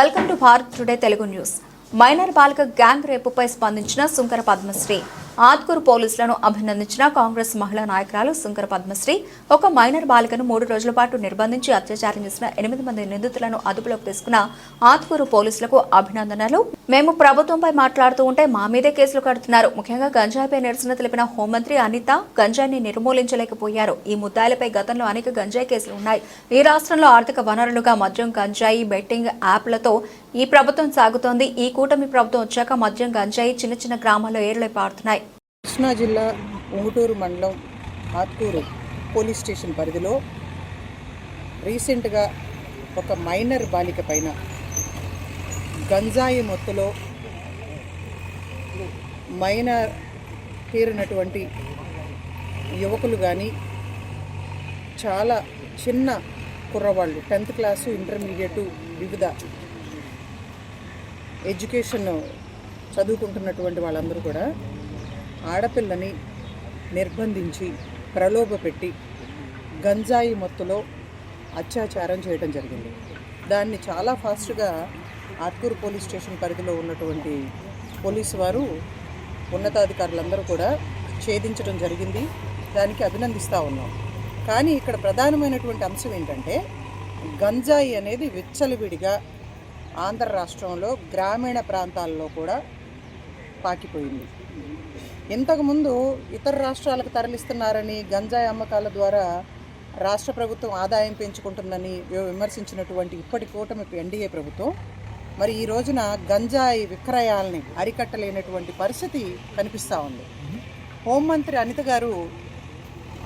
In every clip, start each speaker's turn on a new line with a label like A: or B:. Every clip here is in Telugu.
A: Welcome to Bharat today Telugu news. Minor బాలిక గ్యాంగ్ రేపుపై స్పందించిన సుంకర పద్మశ్రీ. ఆత్కూరు పోలీసులను అభినందించిన కాంగ్రెస్ మహిళా నాయకురాలు సుంకర పద్మశ్రీ. ఒక మైనర్ బాలికను మూడు రోజుల పాటు నిర్బంధించి అత్యాచారం చేసిన ఎనిమిది మంది నిందితులను అదుపులోకి తీసుకున్న ఆత్కూరు పోలీసులకు అభినందనలు. మేము ప్రభుత్వంపై మాట్లాడుతూ ఉంటే మా మీదే కేసులు కడుతున్నారు. ముఖ్యంగా గంజాయిపై నిరసన తెలిపిన హోంమంత్రి అనిత గంజాయిని నిర్మూలించలేకపోయారు. ఈ ముద్దాయిలపై గతంలో అనేక గంజాయి కేసులు ఉన్నాయి. ఈ రాష్ట్రంలో ఆర్థిక వనరులుగా మద్యం గంజాయి బెట్టింగ్ యాప్లతో ఈ ప్రభుత్వం సాగుతోంది. ఈ కూటమి ప్రభుత్వం వచ్చాక మద్యం గంజాయి చిన్న చిన్న గ్రామాల్లో ఏరులై పారుతున్నాయి.
B: కృష్ణా జిల్లా ఉంగుటూరు మండలం ఆత్కూరు పోలీస్ స్టేషన్ పరిధిలో రీసెంట్గా ఒక మైనర్ బాలిక పైన గంజాయి మొత్తులో మైనర్ తీరినటువంటి యువకులు కానీ చాలా చిన్న కుర్రవాళ్ళు టెన్త్ క్లాసు ఇంటర్మీడియట్ వివిధ ఎడ్యుకేషన్ చదువుకుంటున్నటువంటి వాళ్ళందరూ కూడా ఆడపిల్లని నిర్బంధించి ప్రలోభపెట్టి గంజాయి మత్తులో అత్యాచారం చేయడం జరిగింది. దాన్ని చాలా ఫాస్ట్గా ఆత్కూరు పోలీస్ స్టేషన్ పరిధిలో ఉన్నటువంటి పోలీసు వారు ఉన్నతాధికారులందరూ కూడా ఛేదించడం జరిగింది. దానికి అభినందిస్తూ ఉన్నాం. కానీ ఇక్కడ ప్రధానమైనటువంటి అంశం ఏంటంటే గంజాయి అనేది విచ్చలవిడిగా ఆంధ్ర రాష్ట్రంలో గ్రామీణ ప్రాంతాల్లో కూడా పాకిపోయింది. ఇంతకుముందు ఇతర రాష్ట్రాలకు తరలిస్తున్నారని గంజాయి అమ్మకాల ద్వారా రాష్ట్ర ప్రభుత్వం ఆదాయం పెంచుకుంటుందని విమర్శించినటువంటి ఇప్పటి కూటమి ఎన్డీఏ ప్రభుత్వం మరి ఈ రోజున గంజాయి విక్రయాల్ని అరికట్టలేనటువంటి పరిస్థితి కనిపిస్తూ ఉంది. హోంమంత్రి అనిత గారు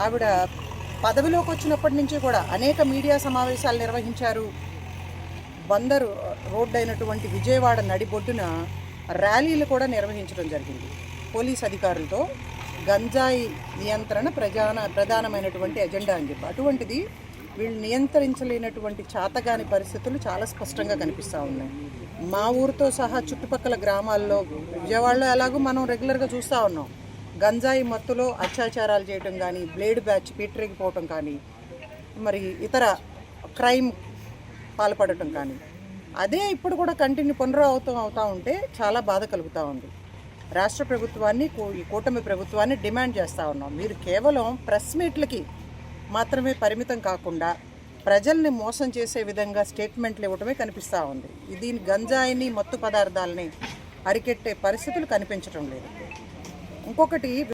B: ఆవిడ పదవిలోకి వచ్చినప్పటి నుంచి కూడా అనేక మీడియా సమావేశాలు నిర్వహించారు. బందరు రోడ్డు అయినటువంటి విజయవాడ నడిబొడ్డున ర్యాలీలు కూడా నిర్వహించడం జరిగింది. పోలీస్ అధికారులతో గంజాయి నియంత్రణ ప్రధాన ప్రధానమైనటువంటి ఎజెండా అని చెప్పి. అటువంటిది వీళ్ళు నియంత్రించలేనటువంటి చాతగాని పరిస్థితులు చాలా స్పష్టంగా కనిపిస్తూ ఉన్నాయి. మా ఊరితో సహా చుట్టుపక్కల గ్రామాల్లో విజయవాడలో ఎలాగో మనం రెగ్యులర్గా చూస్తూ ఉన్నాం. గంజాయి మత్తులో అత్యాచారాలు చేయటం కానీ బ్లేడ్ బ్యాచ్ పీటరేగిపోవటం కానీ మరి ఇతర క్రైమ్ పాల్పడటం కానీ అదే ఇప్పుడు కూడా కంటిన్యూ పునరావృతం అవుతూ ఉంటే చాలా బాధ కలుగుతూ ఉంది. రాష్ట్ర ప్రభుత్వాన్ని కూ- ఈ కూటమి ప్రభుత్వాన్ని డిమాండ్ చేస్తూ ఉన్నాం. మీరు కేవలం ప్రెస్ మీట్లకి మాత్రమే పరిమితం కాకుండా ప్రజల్ని మోసం చేసే విధంగా స్టేట్మెంట్లు ఇవ్వటమే కనిపిస్తూ ఉంది. దీని గంజాయిని మత్తు పదార్థాలని అరికెట్టే పరిస్థితులు కనిపించడం లేదు. ఇంకొకటి